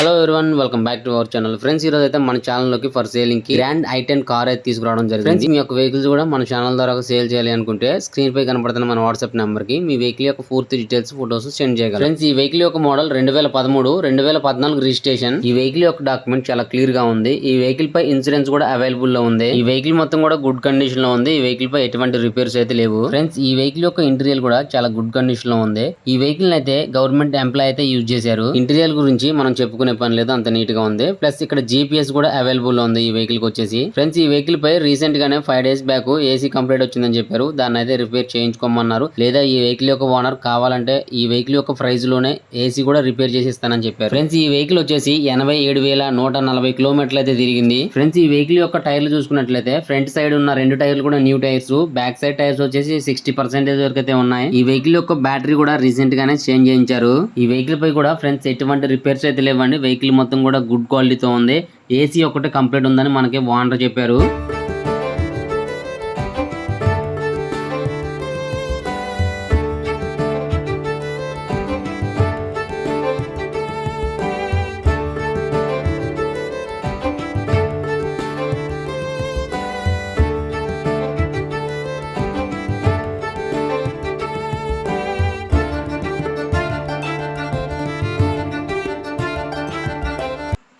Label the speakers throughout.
Speaker 1: hello everyone welcome back to our channel friends ఈ రోజు అయితే మన ఛానల్ లోకి ఫర్ సేలింగ్ కి గ్రాండ్ ఐ టెన్ కార్ అయితే తీసుకురావడం జరిగింది మీ యొక్క వెహికల్స్ కూడా మన ఛానల్ ద్వారా సేల్ చేయాలి అనుకుంటే స్క్రీన్ పై కనపడుతున్న మన వాట్సాప్ నెంబర్ కి మీ వెహికల్ యొక్క పూర్తి డీటెయిల్స్ ఫోటోస్ సెండ్ చేయగలరు ఫ్రెండ్స్ ఈ వెహికల్ యొక్క మోడల్ రెండు వేల పదమూడు రెండు వేల పద్నాలుగు రిజిస్ట్రేషన్ ఈ వెహికల్ యొక్క డాక్యుమెంట్ చాలా క్లియర్ గా ఉంది ఈ వెహికల్ పై ఇన్సూరెన్స్ కూడా అవైలబుల్ లో ఉంది ఈ వెహికల్ మొత్తం కూడా గుడ్ కండిషన్ లో ఉంది ఈ వెహికల్ పై ఎటువంటి రిపేర్స్ అయితే లేవు ఫ్రెండ్స్ ఈ వెహికల్ యొక్క ఇంటీరియర్ కూడా చాలా గుడ్ కండిషన్ లో ఉంది ఈ వెహికల్ అయితే గవర్నమెంట్ ఎంప్లాయ్ అయితే యూజ్ చేశారు ఇంటీరియల్ గురించి మనం చెప్పుకునే చేసుకునే పని లేదు అంత నీట్ గా ఉంది ప్లస్ ఇక్కడ జీపీఎస్ కూడా అవైలబుల్ ఉంది ఈ వెహికల్ కి వచ్చేసి ఫ్రెండ్స్ ఈ వెహికల్ పై రీసెంట్ గానే five days back AC complete వచ్చిందని చెప్పారు దాన్ని అయితే రిపేర్ చేయించుకోమన్నారు లేదా ఈ వెహికల్ యొక్క ఓనర్ కావాలంటే ఈ వెహికల్ యొక్క ప్రైస్ లోనే ఏసీ కూడా రిపేర్ చేసి ఇస్తానని చెప్పారు ఫ్రెండ్స్ ఈ వెహికల్ వచ్చేసి ఎనభై ఏడు వేల నూట నలభై కిలోమీటర్లు అయితే తిరిగింది ఫ్రెండ్స్ ఈ వెహికల్ యొక్క టైర్లు చూసుకున్నట్లయితే ఫ్రంట్ సైడ్ ఉన్న రెండు టైర్లు కూడా new tyres back side tyres వచ్చేసి సిక్స్టీ పర్సెంటేజ్ వరకు అయితే ఉన్నాయి ఈ వెహికల్ యొక్క బ్యాటరీ కూడా రీసెంట్ గానే చేంజ్ చేయించారు ఈ వెహికల్ పై కూడా ఫ్రెండ్స్ ఎటువంటి రిపేర్స్ అయితే లేవండి చూడండి వెహికల్ మొత్తం కూడా గుడ్ క్వాలిటీతో ఉంది ఏసీ ఒకటి కంప్లీట్ ఉందని మనకి వాండర్ చెప్పారు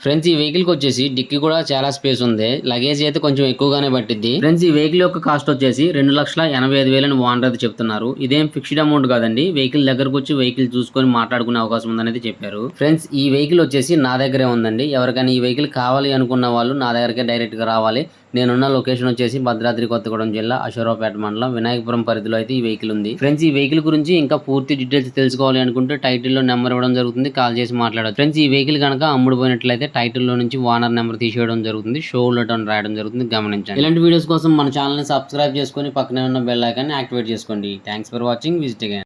Speaker 1: ఫ్రెండ్స్ ఈ వెహికల్కి వచ్చేసి డిక్కి కూడా చాలా స్పేస్ ఉంది లగేజ్ అయితే కొంచెం ఎక్కువగానే పట్టిద్ది ఫ్రెండ్స్ ఈ వెహికల్ యొక్క కాస్ట్ వచ్చేసి రెండు లక్షల ఎనభై ఐదు వేలను ఓనర్ చెప్తున్నారు ఇదేం ఫిక్స్డ్ అమౌంట్ కాదండి వెహికల్ దగ్గరకు వచ్చి వెహికల్ చూసుకొని మాట్లాడుకునే అవకాశం ఉందనేది చెప్పారు ఫ్రెండ్స్ ఈ వెహికల్ వచ్చేసి నా దగ్గరే ఉందండి ఎవరికైనా ఈ వెహికల్ కావాలి అనుకున్న వాళ్ళు నా దగ్గరకే డైరెక్ట్ గా రావాలి నేనున్న లొకేషన్ వచ్చేసి భద్రాద్రి కొత్తగూడెం జిల్లా అశోరావుపేట మండలం వినాయకపురం పరిధిలో అయితే ఈ వెహికల్ ఉంది ఫ్రెండ్స్ ఈ వెహికల్ గురించి ఇంకా పూర్తి డీటెయిల్స్ తెలుసుకోవాలి అనుకుంటే టైటిల్లో నెంబర్ ఇవ్వడం జరుగుతుంది కాల్ చేసి మాట్లాడదు ఫ్రెండ్స్ ఈ వెహికల్ కనుక అమ్ముడుపోయినట్లయితే టైటిల్లో నుంచి ఓనర్ నెంబర్ తీసేయడం జరుగుతుంది షో లెటర్ రాయడం జరుగుతుంది గమనించండి ఇలాంటి వీడియోస్ కోసం మన ఛానల్ని సబ్స్క్రైబ్ చేసుకొని పక్కనే ఉన్న బెల్ ఐకాన్ని యాక్టివేట్ చేసుకోండి thanks for watching visit again